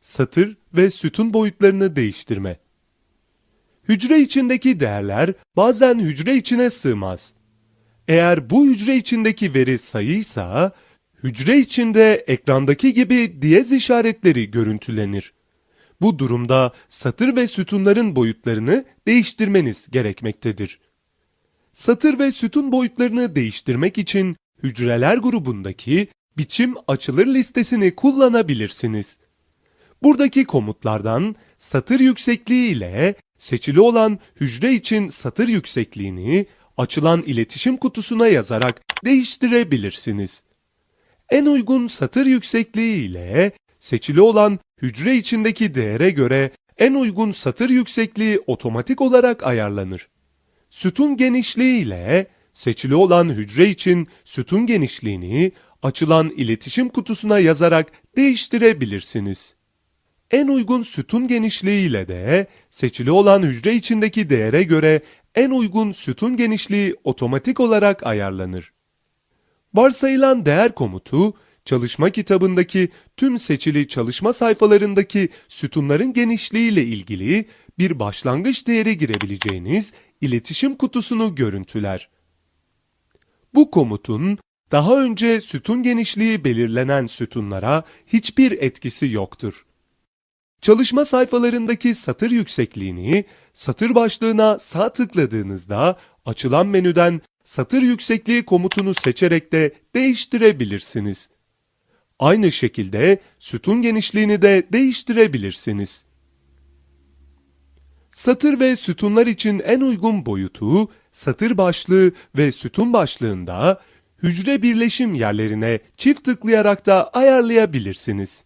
satır ve sütun boyutlarını değiştirme. Hücre içindeki değerler bazen hücre içine sığmaz. Eğer bu hücre içindeki veri sayıysa, hücre içinde ekrandaki gibi diyez işaretleri görüntülenir. Bu durumda satır ve sütunların boyutlarını değiştirmeniz gerekmektedir. Satır ve sütun boyutlarını değiştirmek için hücreler grubundaki biçim açılır listesini kullanabilirsiniz. Buradaki komutlardan satır yüksekliği ile seçili olan hücre için satır yüksekliğini açılan iletişim kutusuna yazarak değiştirebilirsiniz. En uygun satır yüksekliği ile seçili olan hücre içindeki değere göre en uygun satır yüksekliği otomatik olarak ayarlanır. Sütun genişliği ile seçili olan hücre için sütun genişliğini açılan iletişim kutusuna yazarak değiştirebilirsiniz. En uygun sütun genişliği ile de seçili olan hücre içindeki değere göre en uygun sütun genişliği otomatik olarak ayarlanır. Varsayılan değer komutu, çalışma kitabındaki tüm seçili çalışma sayfalarındaki sütunların genişliği ile ilgili bir başlangıç değeri girebileceğiniz iletişim kutusunu görüntüler. Bu komutun daha önce sütun genişliği belirlenen sütunlara hiçbir etkisi yoktur. Çalışma sayfalarındaki satır yüksekliğini satır başlığına sağ tıkladığınızda açılan menüden satır yüksekliği komutunu seçerek de değiştirebilirsiniz. Aynı şekilde sütun genişliğini de değiştirebilirsiniz. Satır ve sütunlar için en uygun boyutu satır başlığı ve sütun başlığında hücre birleşim yerlerine çift tıklayarak da ayarlayabilirsiniz.